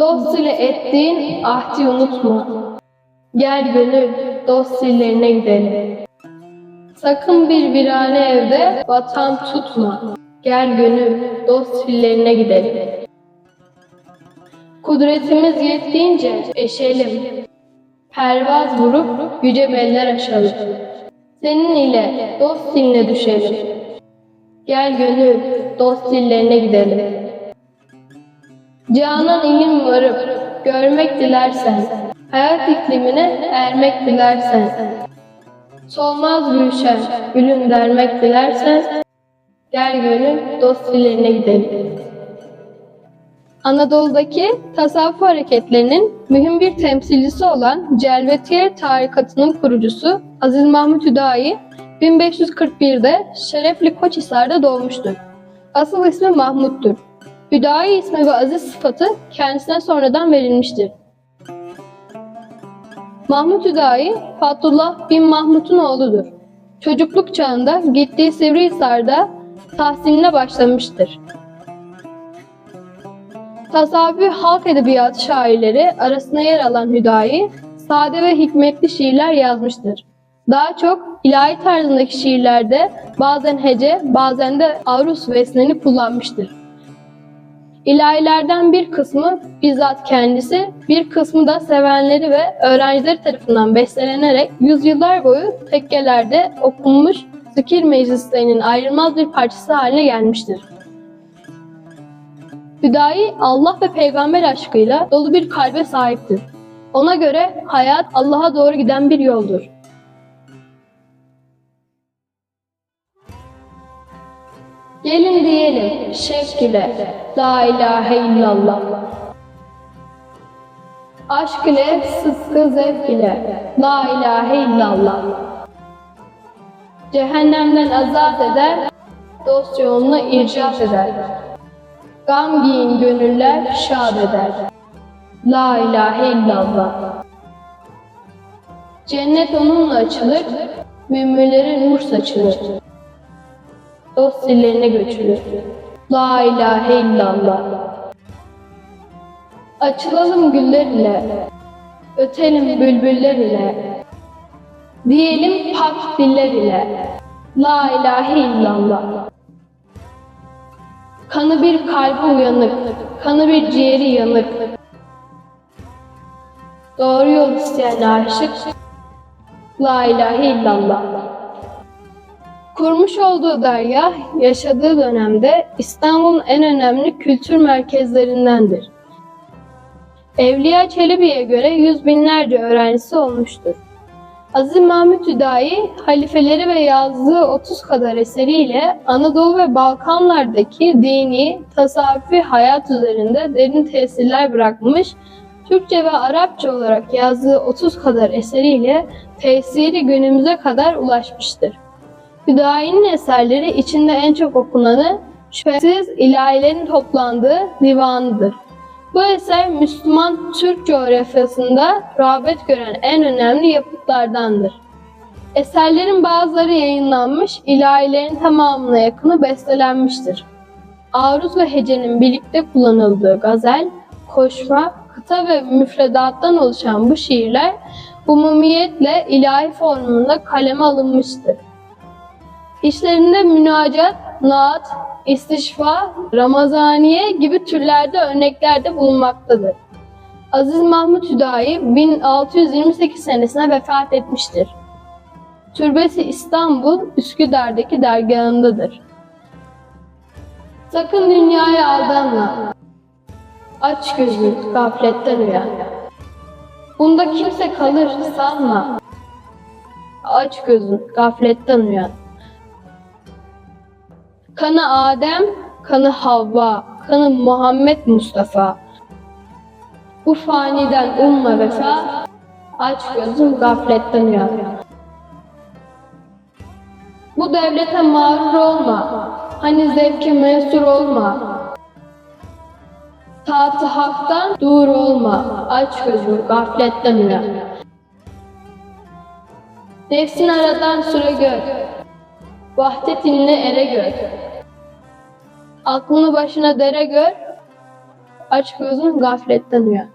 Dost ile ettiğin ahdi unutma. Gel gönül dost illerine gidelim. Sakın bir virane evde vatan tutma. Gel gönül dost illerine gidelim. Kudretimiz yettiğince eşelim. Pervaz vurup yüce beller aşalım. Senin ile dost diline düşelim. Gel gönül dost dillerine gidelim. Canan ilim varıp görmek dilersen, hayat iklimine ermek dilersen, solmaz gülşen, gülüm dermek dilersen, gel gönül dost dillerine gidelim. Anadolu'daki tasavvuf hareketlerinin mühim bir temsilcisi olan Celvetiye tarikatının kurucusu Aziz Mahmut Hüdayi 1541'de Şerefli Koçhisar'da doğmuştur. Asıl ismi Mahmut'tur. Hüdayi ismi ve aziz sıfatı kendisine sonradan verilmiştir. Mahmut Hüdayi, Fatullah bin Mahmut'un oğludur. Çocukluk çağında gittiği Sivrihisar'da tahsiline başlamıştır. Tasavvufi halk edebiyatı şairleri arasında yer alan Hüdayi, sade ve hikmetli şiirler yazmıştır. Daha çok ilahi tarzındaki şiirlerde bazen hece, bazen de arus ve esneni kullanmıştır. İlahilerden bir kısmı bizzat kendisi, bir kısmı da sevenleri ve öğrencileri tarafından bestelenerek yüzyıllar boyu tekkelerde okunmuş zikir meclislerinin ayrılmaz bir parçası haline gelmiştir. Hüdayi Allah ve peygamber aşkıyla dolu bir kalbe sahiptir. Ona göre hayat Allah'a doğru giden bir yoldur. Gelin diyelim şevk ile La ilahe illallah. Aşk ile sıdkı zevk ile La ilahe illallah. Cehennemden azat eder, dost yoluna ircat eder. Gam giyin gönüller şad eder. La ilahe illallah. Cennet onunla açılır, müminlere nur saçılır. Dost dillerine göçülür. La ilahe illallah. Açılalım güller ile, ötelim bülbüller ile, diyelim pak diller ile. La ilahe illallah. Kanı bir kalbi uyanık, kanı bir ciğeri yanık. Doğru yol isteyen aşık, La ilahe illallah. Kurmuş olduğu dergah, yaşadığı dönemde İstanbul'un en önemli kültür merkezlerindendir. Evliya Çelebi'ye göre yüz binlerce öğrencisi olmuştur. Aziz Mahmut Hüdayi, halifeleri ve yazdığı 30 kadar eseriyle Anadolu ve Balkanlardaki dini, tasavvufi hayat üzerinde derin tesirler bırakmış, Türkçe ve Arapça olarak yazdığı 30 kadar eseriyle tesiri günümüze kadar ulaşmıştır. Hüdayi'nin eserleri içinde en çok okunanı şüphesiz ilahilerin toplandığı divanıdır. Bu eser Müslüman Türk coğrafyasında rağbet gören en önemli yapıtlardandır. Eserlerin bazıları yayınlanmış, ilahilerin tamamına yakını bestelenmiştir. Aruz ve hecenin birlikte kullanıldığı gazel, koşma, kıta ve müfredattan oluşan bu şiirler umumiyetle ilahi formunda kaleme alınmıştır. İşlerinde münacat, naat, istişfa, ramazaniye gibi türlerde örneklerde bulunmaktadır. Aziz Mahmut Hüdayi 1628 senesine vefat etmiştir. Türbesi İstanbul, Üsküdar'daki dergahındadır. Sakın dünyaya aldanma. Aç gözün, gafletten uyan. Bunda kimse kalır, sanma. Aç gözün, gafletten uyan. Kanı Adem, kanı Havva, kanı Muhammed Mustafa. Bu faniden umma vefa, aç gözün gafletten uyan. Bu devlete mağrur olma, hani zevke mensur olma. Taatı haktan dur olma, aç gözün gafletten uyan. Nefsin aradan süre gör, vahdetinle ere gör. Aklını başına dere gör, aç gözün gafletten uyan.